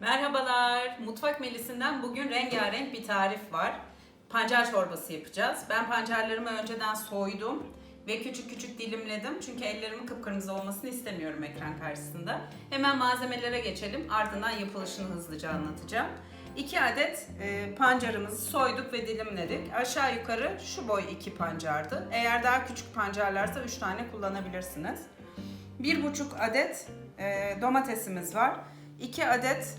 Merhabalar. Mutfak Melisi'nden bugün rengarenk bir tarif var. Pancar çorbası yapacağız. Ben pancarlarımı önceden soydum ve küçük küçük dilimledim. Çünkü ellerimin kıpkırmızı olmasını istemiyorum ekran karşısında. Hemen malzemelere geçelim. Ardından yapılışını hızlıca anlatacağım. 2 adet e, pancarımızı soyduk ve dilimledik. Aşağı yukarı şu boy 2 pancardı. Eğer daha küçük pancarlarsa 3 tane kullanabilirsiniz. 1,5 adet e, domatesimiz var. 2 adet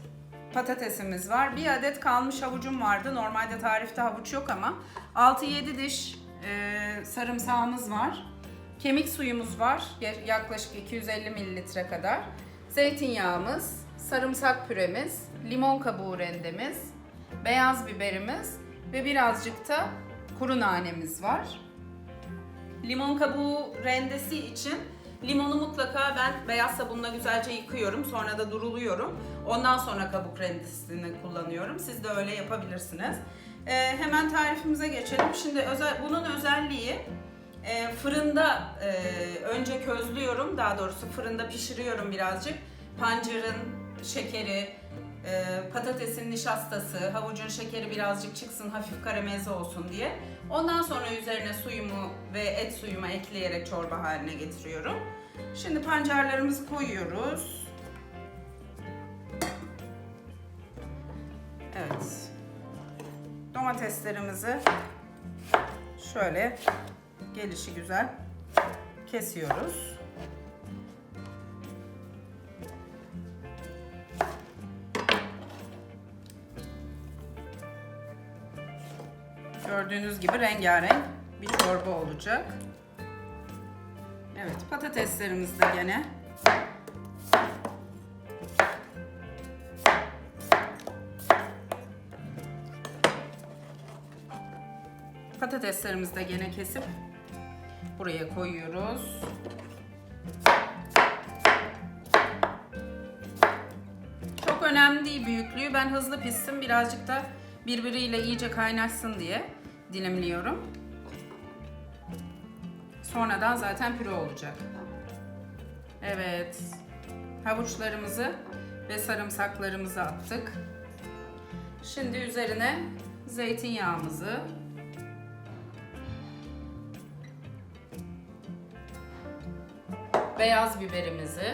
patatesimiz var. 1 adet kalmış havucum vardı. Normalde tarifte havuç yok ama 6-7 diş e, sarımsağımız var. Kemik suyumuz var. ya- Yaklaşık 250 mililitre kadar. Zeytinyağımız, sarımsak püremiz, limon kabuğu rendemiz, beyaz biberimiz ve birazcık da kuru nanemiz var. Limon kabuğu rendesi için limonu mutlaka ben beyaz sabunla güzelce yıkıyorum. Sonra da duruluyorum. Ondan sonra kabuk rendesini kullanıyorum. Siz de öyle yapabilirsiniz. Ee, hemen tarifimize geçelim. Şimdi özel, bunun özelliği e, fırında e, önce közlüyorum. Daha doğrusu fırında pişiriyorum birazcık. Pancarın şekeri, e, patatesin nişastası, havucun şekeri birazcık çıksın, hafif karamelize olsun diye. Ondan sonra üzerine suyumu ve et suyumu ekleyerek çorba haline getiriyorum. Şimdi pancarlarımızı koyuyoruz. Evet. Domateslerimizi şöyle gelişi güzel kesiyoruz. Gördüğünüz gibi rengarenk bir çorba olacak. Evet patateslerimiz de gene Patateslerimizi de gene kesip buraya koyuyoruz. Çok önemli değil büyüklüğü. Ben hızlı pişsin birazcık da birbiriyle iyice kaynaşsın diye dilimliyorum. Sonradan zaten püre olacak. Evet. Havuçlarımızı ve sarımsaklarımızı attık. Şimdi üzerine zeytinyağımızı beyaz biberimizi.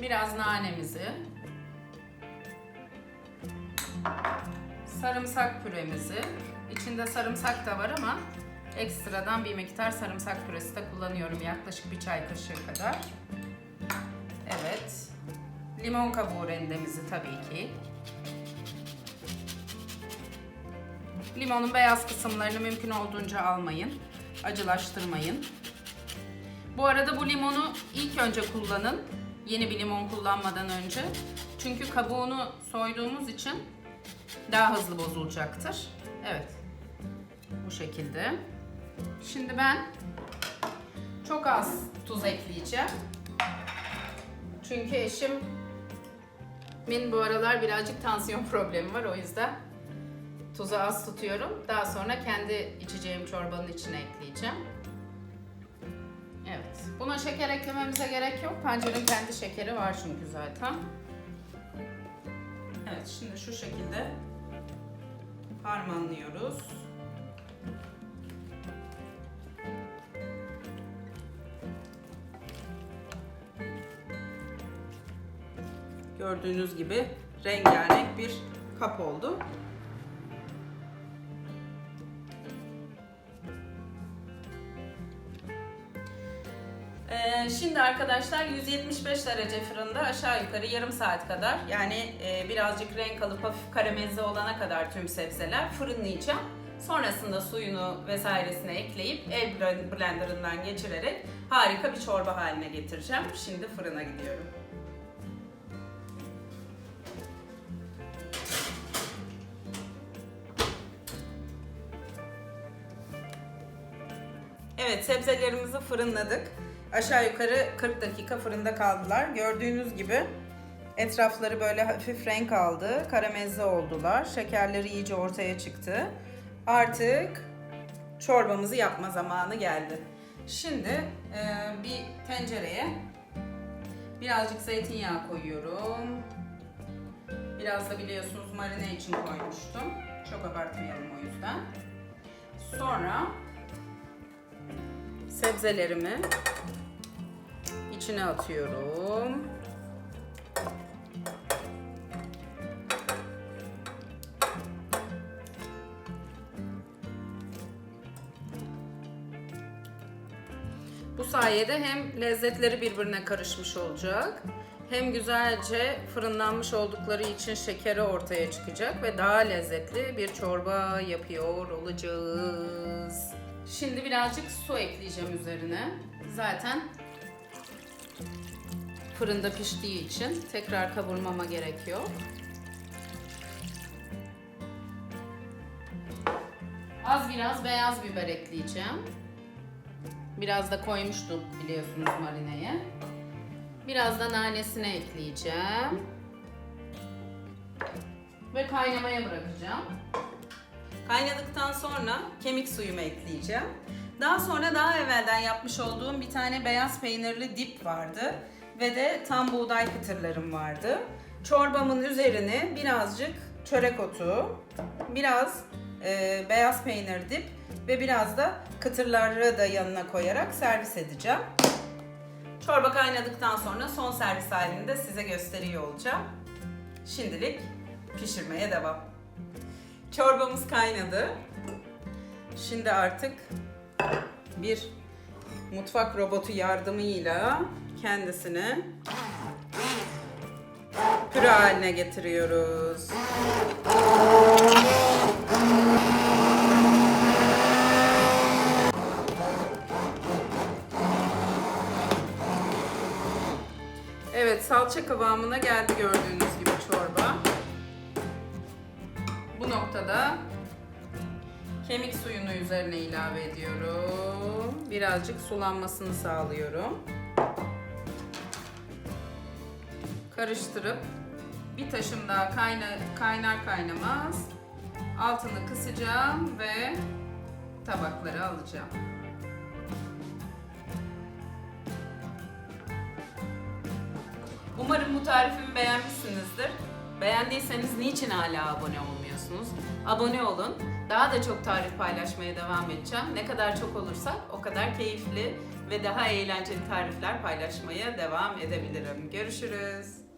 Biraz nanemizi. Sarımsak püremizi. İçinde sarımsak da var ama ekstradan bir miktar sarımsak püresi de kullanıyorum yaklaşık bir çay kaşığı kadar. Evet. Limon kabuğu rendemizi tabii ki Limonun beyaz kısımlarını mümkün olduğunca almayın. Acılaştırmayın. Bu arada bu limonu ilk önce kullanın. Yeni bir limon kullanmadan önce. Çünkü kabuğunu soyduğumuz için daha hızlı bozulacaktır. Evet. Bu şekilde. Şimdi ben çok az tuz ekleyeceğim. Çünkü eşimin bu aralar birazcık tansiyon problemi var o yüzden Tuzu az tutuyorum. Daha sonra kendi içeceğim çorbanın içine ekleyeceğim. Evet. Buna şeker eklememize gerek yok. Pancarın kendi şekeri var çünkü zaten. Evet, şimdi şu şekilde harmanlıyoruz. Gördüğünüz gibi rengarenk bir kap oldu. Şimdi arkadaşlar 175 derece fırında aşağı yukarı yarım saat kadar yani e, birazcık renk alıp hafif karamelize olana kadar tüm sebzeler fırınlayacağım. Sonrasında suyunu vesairesine ekleyip el blenderından geçirerek harika bir çorba haline getireceğim. Şimdi fırına gidiyorum. Evet sebzelerimizi fırınladık. Aşağı yukarı 40 dakika fırında kaldılar. Gördüğünüz gibi etrafları böyle hafif renk aldı. Karamelize oldular. Şekerleri iyice ortaya çıktı. Artık çorbamızı yapma zamanı geldi. Şimdi e, bir tencereye birazcık zeytinyağı koyuyorum. Biraz da biliyorsunuz marine için koymuştum. Çok abartmayalım o yüzden. Sonra sebzelerimi içine atıyorum. Bu sayede hem lezzetleri birbirine karışmış olacak, hem güzelce fırınlanmış oldukları için şekeri ortaya çıkacak ve daha lezzetli bir çorba yapıyor olacağız. Şimdi birazcık su ekleyeceğim üzerine. Zaten fırında piştiği için tekrar kavurmama gerek yok. Az biraz beyaz biber ekleyeceğim. Biraz da koymuştum biliyorsunuz marineye. Biraz da nanesini ekleyeceğim. Ve kaynamaya bırakacağım. Kaynadıktan sonra kemik suyumu ekleyeceğim. Daha sonra daha evvelden yapmış olduğum bir tane beyaz peynirli dip vardı. Ve de tam buğday kıtırlarım vardı. Çorbamın üzerine birazcık çörek otu, biraz e, beyaz peynir dip ve biraz da kıtırları da yanına koyarak servis edeceğim. Çorba kaynadıktan sonra son servis halini de size gösteriyor olacağım. Şimdilik pişirmeye devam. Çorbamız kaynadı. Şimdi artık bir mutfak robotu yardımıyla kendisini püre haline getiriyoruz. Evet, salça kıvamına geldi gördüğünüz gibi çorba. Bu noktada kemik suyunu üzerine ilave ediyorum. Birazcık sulanmasını sağlıyorum. Karıştırıp bir taşım daha kayna, kaynar kaynamaz altını kısacağım ve tabaklara alacağım. Umarım bu tarifimi beğenmişsinizdir. Beğendiyseniz niçin hala abone olmuyorsunuz? Abone olun. Daha da çok tarif paylaşmaya devam edeceğim. Ne kadar çok olursak o kadar keyifli ve daha eğlenceli tarifler paylaşmaya devam edebilirim. Görüşürüz.